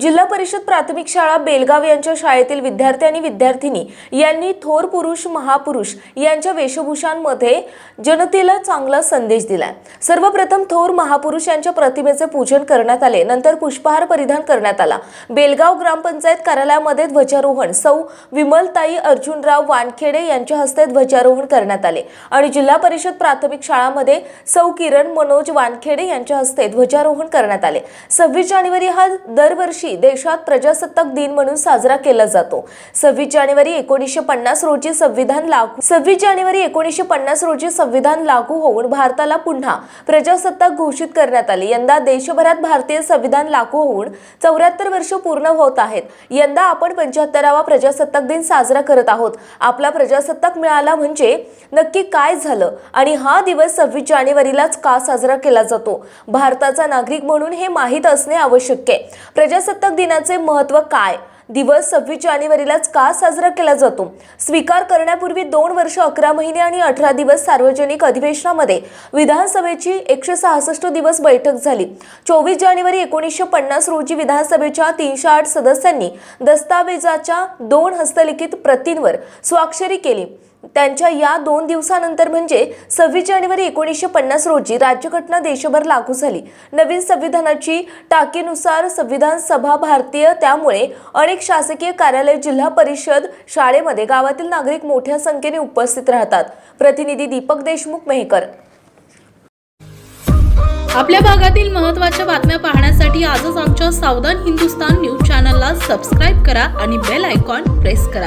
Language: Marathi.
जिल्हा परिषद प्राथमिक शाळा बेलगाव यांच्या शाळेतील विद्यार्थी आणि विद्यार्थिनी यांनी थोर पुरुष महापुरुष यांच्या वेशभूषांमध्ये जनतेला चांगला संदेश दिला सर्वप्रथम थोर महापुरुष यांच्या प्रतिमेचे पूजन करण्यात आले. नंतर पुष्पहार परिधान करण्यात आला. बेलगाव ग्रामपंचायत कार्यालयामध्ये ध्वजारोहण सौ विमलताई अर्जुनराव वानखेडे यांच्या हस्ते ध्वजारोहण करण्यात आले. आणि जिल्हा परिषद प्राथमिक शाळामध्ये सौ किरण मनोज वानखेडे यांच्या हस्ते ध्वजारोहण करण्यात आले. सव्वीस जानेवारी हा दरवर्षी दिवशी देशात प्रजासत्ताक दिन म्हणून साजरा केला जातो. सव्वीस जानेवारी एकोणीसशे पन्नास रोजी संविधान लागू सव्वीस जानेवारी एकोणीसशे पन्नास रोजी संविधान लागू होऊन भारताला पुन्हा प्रजासत्ताक घोषित करण्यात आले. यंदा देशभरात भारतीय संविधान लागू होऊन चौऱ्याहत्तर वर्ष पूर्ण होत आहेत. यंदा आपण पंच्याहत्तरावा प्रजासत्ताक दिन साजरा करत आहोत. आपला प्रजासत्ताक मिळाला म्हणजे नक्की काय झालं आणि हा दिवस सव्वीस जानेवारीलाच का साजरा केला जातो? भारताचा नागरिक म्हणून हे माहीत असणे आवश्यक आहे. प्रजासत्ताक दिनाचे महत्त्व काय? दिवस सव्वीस जानेवारीलाच का साजरा केला जातो? स्वीकार करण्यापूर्वी दोन वर्ष अकरा महिने आणि अठरा दिवस सार्वजनिक अधिवेशनामध्ये विधानसभेची एकशे सहासष्ट दिवस बैठक झाली. चोवीस जानेवारी एकोणीसशे पन्नास रोजी विधानसभेच्या तीनशे आठ सदस्यांनी दस्तावेजाच्या दोन हस्तलिखित प्रतींवर स्वाक्षरी केली. त्यांच्या या दोन दिवसानंतर म्हणजे सव्वीस जानेवारी एकोणीसशे पन्नास रोजी राज्यघटना देशभर लागू झाली. नवीन संविधानाची टाकीनुसार संविधान सभा भारतीय त्यामुळे अनेक शासकीय कार्यालय जिल्हा परिषद शाळेमध्ये गावातील नागरिक मोठ्या संख्येने उपस्थित राहतात. प्रतिनिधी दीपक देशमुख मेहकर. आपल्या भागातील महत्त्वाच्या बातम्या पाहण्यासाठी आजच आमच्या सावधान हिंदुस्तान न्यूज चॅनलला सबस्क्राईब करा आणि बेल आयकॉन प्रेस करा.